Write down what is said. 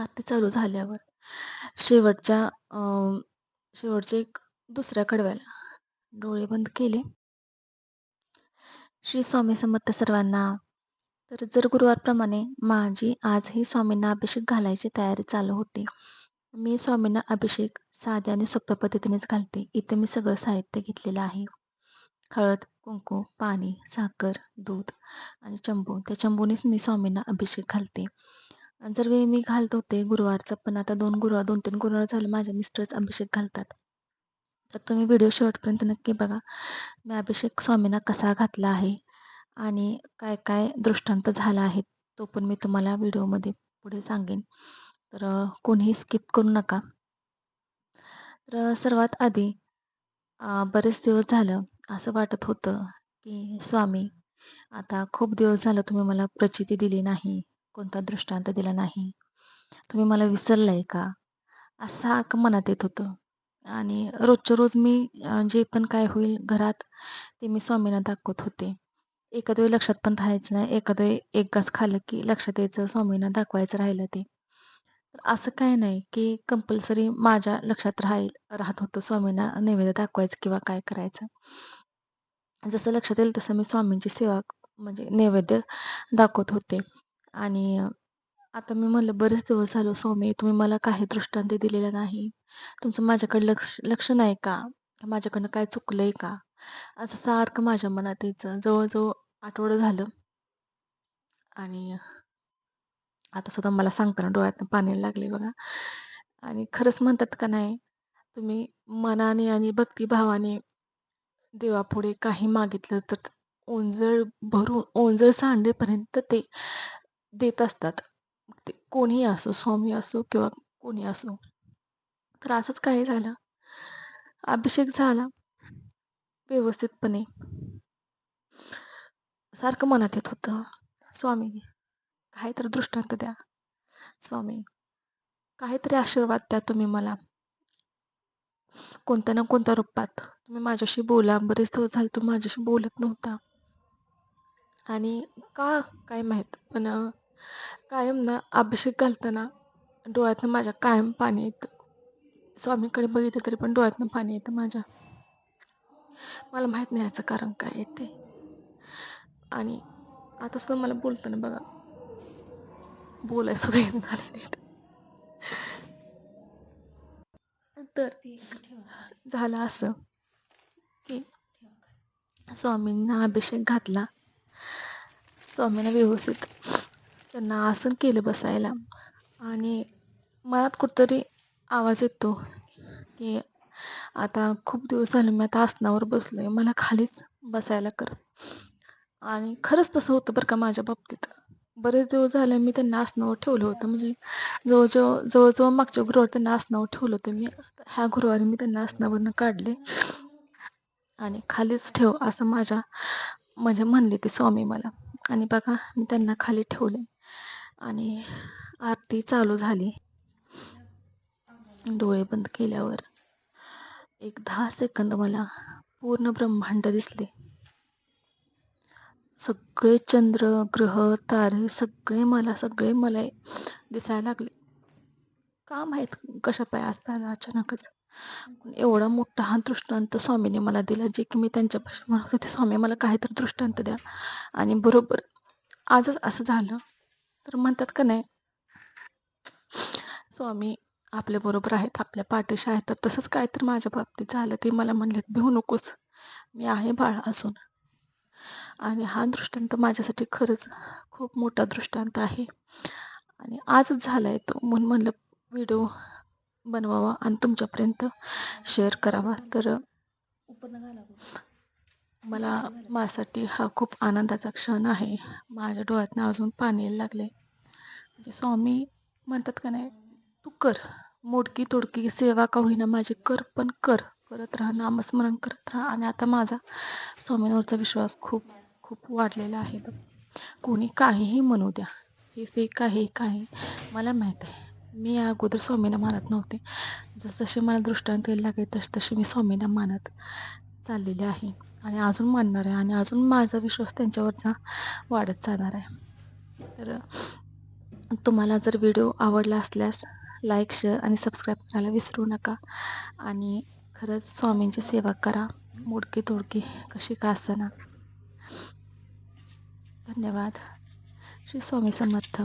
आरती चालू झाल्यावर. शेवटच्या शेवटचे एक दुसऱ्या कडव्याला डोळे बंद केले. श्री स्वामी समर्थ सर्वांना तर जर गुरुवारप्रमाणे माझी आजही स्वामींना अभिषेक घालायची तयारी चालू होती मी स्वामींना अभिषेक साध्या आणि सोप्या पद्धतीनेच घालते. इथे मी सगळं साहित्य घेतलेलं आहे. हळद कुंकू पाणी साखर दूध आणि चंबू. त्या चंबूनेच मी स्वामींना अभिषेक घालते. जर वेळी मी घालत होते गुरुवारचं पण आता दोन गुरुवार दोन तीन गुरुवार झाले माझे मिस्टरच अभिषेक घालतात. तर तुम्ही व्हिडिओ शेवटपर्यंत नक्की बघा. मी अभिषेक स्वामींना कसा घातला आहे आणि काय काय दृष्टांत झाला आहे तो पण मी तुम्हाला व्हिडिओमध्ये पुढे सांगेन. तर कोणीही स्किप करू नका. तर सर्वात आधी बरेच दिवस झालं असं वाटत होतं की स्वामी आता खूप दिवस झालं तुम्ही मला प्रचिती दिली नाही. कोणता दृष्टांत दिला नाही. तुम्ही मला विसरलाय का? असा मनात येत होतं. आणि रोजच्या रोज मी जे पण काय होईल घरात ते मी स्वामींना दाखवत होते. एखाद वेळी लक्षात पण राहायचं नाही. एखाद वेळी एक घास खाल्लं की लक्षात यायचं स्वामींना दाखवायचं राहिलं ते. असं काय नाही की कंपल्सरी माझ्या लक्षात राहील राहत होतं स्वामींना नैवेद्य दाखवायचं किंवा काय करायचं. जसं लक्षात येईल तसं मी स्वामींची सेवा म्हणजे नैवेद्य दाखवत होते. आणि आता मी म्हणलं बरेच दिवस झालो स्वामी तुम्ही मला काही दृष्टांत दिलेला नाही. तुमचं माझ्याकडे लक्ष लक्ष नाही का? माझ्याकडनं काय चुकलंय का? असं सारखं माझ्या मनात यायचं. जवळजवळ आठवडं झालं. आणि आता सुद्धा मला सांगताना डोळ्यातनं पाणी लागले बघा. आणि खरंच म्हणतात का नाही तुम्ही मनाने आणि भक्तिभावाने देवापुढे काही मागितलं तर ओंजळ भरून ओंजळ सांडेपर्यंत ते देत असतात. ते कोणीही असो स्वामी असो किंवा कोणी असो. तर असंच काही झालं. अभिषेक झाला. व्यवस्थितपणे. सारखं मनात येत होतं. स्वामी काहीतरी दृष्टांत द्या. स्वामी काहीतरी आशीर्वाद द्या तुम्ही मला. कोणत्या ना कोणत्या रूपात तुम्ही माझ्याशी बोला. बरेच दिवस झाले तुम्ही माझ्याशी बोलत नव्हता. आणि का काय माहीत. पण कायम ना अभिषेक घालताना डोळ्यातनं माझ्या कायम पाणी येतं. स्वामीकडे बघितलं तरी पण डोळ्यातनं पाणी येतं माझ्या. मला माहीत नाही याचं कारण काय येते आणि आता सुद्धा मला बोलताना बघा बोलायचं सुद्धा येत झालं तर झालं असं की स्वामींना अभिषेक घातला. स्वामींना व्यवस्थित त्यांना आसन केलं बसायला. आणि मनात कुठतरी आवाज येतो की आता खूप दिवस झाले मी आता आसनावर बसलो आहे मला खालीच बसायला कर. आणि खरंच तसं होतं बरं का माझ्या बाबतीत. बरेच दिवस झाले मी त्यांना आसनावर ठेवलं होतं. म्हणजे जवळजवळ जवळजवळ मागच्या गुरुवार त्यांना आसनावर ठेवलं होतं मी. ह्या गुरुवारी मी त्यांना आसनावरनं काढले. आणि खालीच ठेव असं माझ्या म्हणजे म्हणले ते स्वामी मला. आणि बघा मी त्यांना खाली ठेवले. आणि आरती चालू झाली. डोळे बंद केल्यावर एक दहा सेकंद मला पूर्ण ब्रह्मांड दिसले. सगळे चंद्र ग्रह तारे सगळे मला सगळे मला दिसायला लागले. का माहीत कशा पाय असायला अचानकच. एवढा मोठा हा दृष्टांत स्वामीने मला दिला जे की मी त्यांच्यापाशी म्हणत होते स्वामी मला काहीतरी दृष्टांत द्या. आणि बरोबर आजच असं झालं. तर म्हणतात का नाही स्वामी आपल्या बरोबर आहेत आपल्या पाठीशी आहेत. तर तसंच काय तर माझ्या बाबतीत झालं ते मला म्हणले भिवू नकोस मी आहे बाळा असून आणि हा दृष्टांत माझ्यासाठी खरंच खूप मोठा दृष्टांत आहे. आणि आजच झाला आहे तो म्हणून म्हणलं व्हिडिओ बनवावा आणि तुमच्यापर्यंत शेअर करावा. तर मला माझ्यासाठी हा खूप आनंदाचा क्षण आहे. माझ्या डोळ्यातनं अजून पाणी यायला लागले. म्हणजे स्वामी म्हणतात का नाही तू कर. मोडकी तोडकी सेवा का होईना माझी कर पण कर. करत राहा नामस्मरण करत राहा. आणि आता माझा स्वामींवरचा विश्वास खूप खूप वाढलेला आहे बघ. कोणी काहीही म्हणू द्या. हे फेक आहे काही. मला माहीत आहे. मी अगोदर स्वामींना मानत नव्हते. जसजसे मला दृष्टांत यायला लागेल तसतशी मी स्वामींना मानत चाललेले आहे. आणि अजून मानणार आहे आणि अजून माझा विश्वास त्यांच्यावरचा वाढत जाणार आहे. तर तुम्हाला जर व्हिडिओ आवडला असल्यास लाईक शेअर आणि सबस्क्राईब करायला विसरू नका. आणि खरंच स्वामींची सेवा करा. मोडकी तोडकी कशी का असेना. धन्यवाद. श्री स्वामी समर्थ.